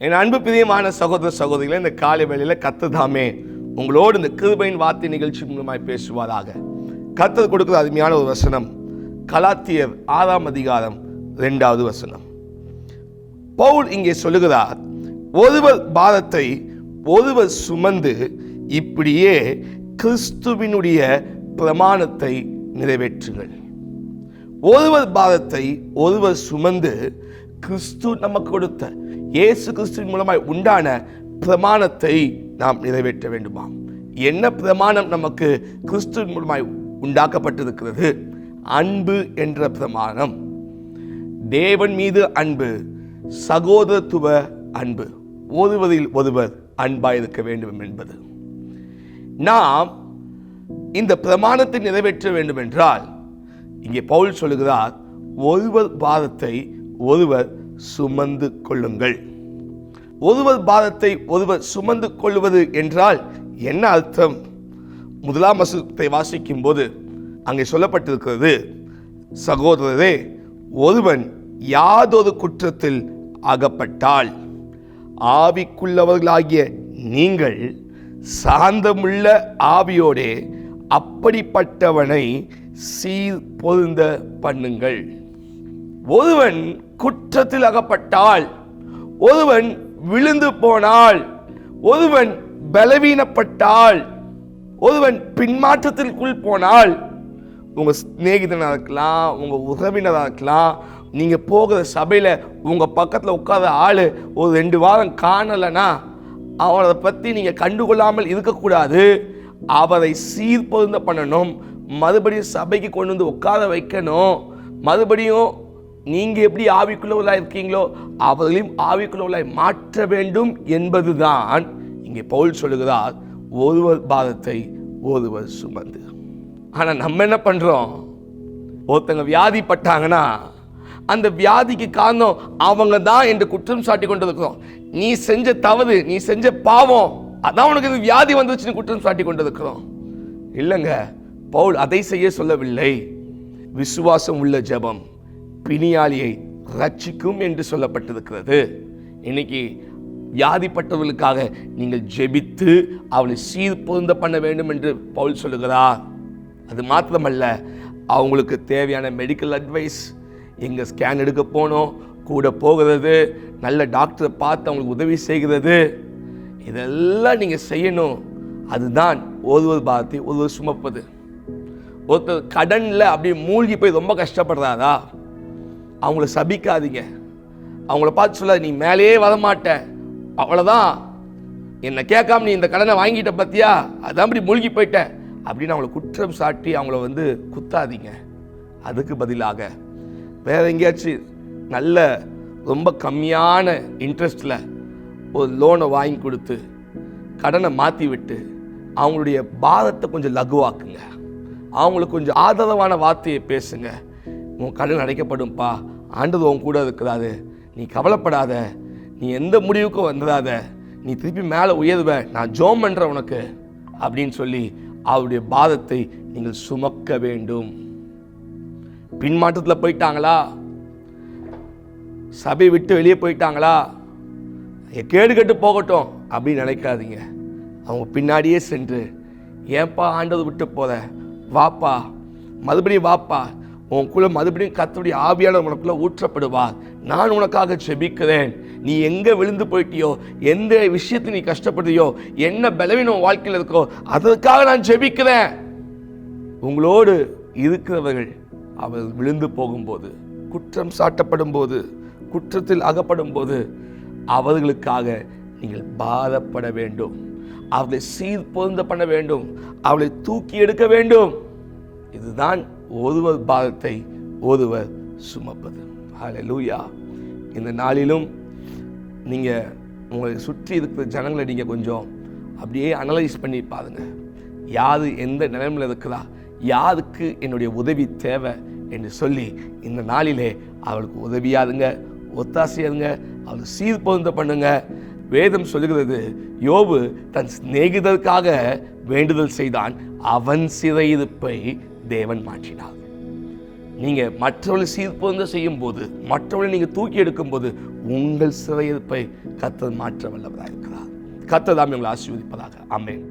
என் அன்பு பிரியமான சகோதர சகோதரிகளை இந்த காலை வேளையில் கத்துதாமே உங்களோடு இந்த கிருபையின் வார்த்தை நிகழ்ச்சி மூலமாய் பேசுவாராக. கத்தர் கொடுக்குற அருமையான ஒரு வசனம் கலாத்தியர் ஆறாம் அதிகாரம் ரெண்டாவது வசனம். பவுல் இங்கே சொல்லுகிறார் ஒருவர் பாரத்தை ஒருவர் சுமந்து இப்படியே கிறிஸ்துவினுடைய பிரமாணத்தை நிறைவேற்றுங்கள். ஒருவர் பாரத்தை ஒருவர் சுமந்து கிறிஸ்து நமக்கு கொடுத்த இயேசு கிறிஸ்துவின் மூலமாய் உண்டான பிரமாணத்தை நாம் நிறைவேற்ற வேண்டுமாம் என்ன பிரமாணம் நமக்கு கிறிஸ்துவின் மூலமாய் உண்டாக்கப்பட்டிருக்கிறது? அன்பு என்ற பிரமாணம். தேவன் மீது அன்பு சகோதரத்துவ அன்பு. ஒருவரில் ஒருவர் அன்பாயிருக்க வேண்டும் என்பது. நாம் இந்த பிரமாணத்தை நிறைவேற்ற வேண்டும் என்றால் இங்கே பவுல் சொல்லுகிறார் ஒருவர் பாதத்தை ஒருவர் சுமந்து கொள்ளுங்கள். ஒருவர் பாதத்தை ஒருவர் சுமந்து கொள்வது என்றால் என்ன அர்த்தம்? முதலாம் வசத்தை வாசிக்கும் போது அங்கே சொல்லப்பட்டிருக்கிறது சகோதரரே ஒருவன் யாதொரு குற்றத்தில் அகப்பட்டால் ஆவிக்குள்ளவர்களாகிய நீங்கள் சாந்தமுள்ள ஆவியோடே அப்படிப்பட்டவனை சீர் பொருந்த பண்ணுங்கள். ஒருவன் குற்றத்தில் அகப்பட்டால் ஒருவன் விழுந்து போனால் ஒருவன் பலவீனப்பட்டால் ஒருவன் பின்மாற்றத்திற்குள் போனால் உங்கள் சிநேகிதனாக இருக்கலாம் உங்கள் உறவினராக இருக்கலாம் நீங்கள் போகிற சபையில் உங்கள் பக்கத்தில் உட்கார ஆள் ஒரு ரெண்டு வாரம் காணலைன்னா அவரை பற்றி நீங்கள் கண்டுகொள்ளாமல் இருக்கக்கூடாது. அவரை சீர்பொருந்த பண்ணணும். மறுபடியும் சபைக்கு கொண்டு வந்து உட்கார வைக்கணும். மறுபடியும் நீங்கள் எப்படி ஆவிக்குள்ளவர்களாக இருக்கீங்களோ அவர்களையும் ஆவிக்குள்ளவர்களாய் மாற்ற வேண்டும் என்பதுதான் இங்கே பவுல் சொல்லுகிறார். ஒருவர் பாதத்தை ஒருவர் சுமந்து. ஆனால் நம்ம என்ன பண்ணுறோம் ஒருத்தங்க வியாதிப்பட்டாங்கன்னா அந்த வியாதிக்கு காரணம் அவங்க தான் என்று குற்றம் சாட்டி கொண்டு இருக்கிறோம் நீ செஞ்ச தவறு நீ செஞ்ச பாவம் அதான் உனக்கு இது வியாதி வந்துச்சுன்னு குற்றம் சாட்டி கொண்டு இருக்கிறோம் இல்லைங்க பவுல் அதை செய்ய சொல்லவில்லை. விசுவாசம் உள்ள ஜெபம். பிணியாளியை ரட்சிக்கும் என்று சொல்லப்பட்டிருக்கிறது. இன்னைக்கு வியாதிப்பட்டவர்களுக்காக நீங்கள் ஜெபித்து அவளை சீர்பொருந்த பண்ண வேண்டும் என்று பவுல் சொல்லுகிறார் அது மாத்திரமல்ல அவங்களுக்கு தேவையான மெடிக்கல் அட்வைஸ் எங்கே ஸ்கேன் எடுக்க போனோம் கூட போகிறது நல்ல டாக்டரை பார்த்து அவங்களுக்கு உதவி செய்கிறது. இதெல்லாம் நீங்கள் செய்யணும். அதுதான் ஒருவர் பாரத்தை ஒருவர் சுமப்பது. ஒருத்தர் கடனில் அப்படியே மூழ்கி போய் ரொம்ப கஷ்டப்படுறாரா? அவங்கள சபிக்காதீங்க. அவங்கள பார்த்து சொல்ல நீ மேலேயே வரமாட்ட. அவ்வளோதான் என்னை கேட்காம நீ இந்த கடனை வாங்கிட்ட பத்தியா? அதான் அப்படி மூழ்கி போயிட்ட. அப்படின்னு அவங்கள குற்றம் சாட்டி அவங்கள வந்து குத்தாதீங்க. அதுக்கு பதிலாக வேற எங்கேயாச்சும் நல்ல ரொம்ப கம்மியான இன்ட்ரெஸ்டில் ஒரு லோனை வாங்கி கொடுத்து கடனை மாற்றி விட்டு அவங்களுடைய பாரத்தை கொஞ்சம் லகுவாக்குங்க. அவங்களுக்கு கொஞ்சம் ஆதரவான வார்த்தையை பேசுங்க. உன் கடன் அடைக்கப்படும்பா ஆண்டது உன் கூட இருக்கிறாரு. நீ கவலைப்படாத. நீ எந்த முடிவுக்கும் வந்துடாத நீ திருப்பி மேலே உயர்வ. நான் ஜோம் பண்ணுறேன் உனக்கு. அப்படின்னு சொல்லி அவருடைய பாதத்தை நீங்கள் சுமக்க வேண்டும். பின்மாற்றத்தில் போயிட்டாங்களா? சபை விட்டு வெளியே போயிட்டாங்களா? கேடு கெட்டு போகட்டும் அப்படின்னு நினைக்காதீங்க. அவங்க பின்னாடியே சென்று ஏன்பா ஆண்டது விட்டு போத வாப்பா. மறுபடியும் வாப்பா. உனக்குள்ள மறுபடியும் கத்தருடைய ஆவியாளர் உனக்குள்ள ஊற்றப்படுவார். நான் உனக்காக செபிக்கிறேன். நீ எங்கே விழுந்து போயிட்டியோ எந்த விஷயத்தை நீ கஷ்டப்படுறியோ என்ன பலவீனம் உன் வாழ்க்கையில் இருக்கோ அதற்காக நான் செபிக்கிறேன். உங்களோடு இருக்கிறவர்கள் அவர் விழுந்து போகும்போது குற்றம் சாட்டப்படும் போது குற்றத்தில் அகப்படும் போது அவர்களுக்காக நீங்கள் பாதப்பட வேண்டும். அவளை சீர் பொருந்த பண்ண வேண்டும். அவளை தூக்கி எடுக்க வேண்டும். இதுதான் ஒருவர் பாதத்தை ஒருவர் சுமப்பது. லூயா இந்த நாளிலும் நீங்கள் உங்களை சுற்றி இருக்கிற ஜனங்களை நீங்கள் கொஞ்சம் அப்படியே அனலைஸ் பண்ணி பாருங்க. யார் எந்த நிலைமையில் இருக்கிறா யாருக்கு என்னுடைய உதவி தேவை என்று சொல்லி இந்த நாளிலே அவளுக்கு உதவியாதுங்க ஒத்தாசையாதுங்க அவளுக்கு சீர்பொருந்த பண்ணுங்க. வேதம் சொல்லுகிறது யோபு தன் சிநேகிதற்காக வேண்டுதல் செய்தான் அவன் சிறையிருப்பை தேவன் மாற்றினார். நீங்கள் மற்றவர்களை சீர்பொருந்த செய்யும் போது மற்றவர்களை நீங்கள் தூக்கி எடுக்கும்போது உங்கள் சிறையிருப்பை கத்தர் மாற்ற வல்லவராக இருக்கிறார் கத்ததாமே உங்களை ஆசீர்வதிப்பதாக. அமேன்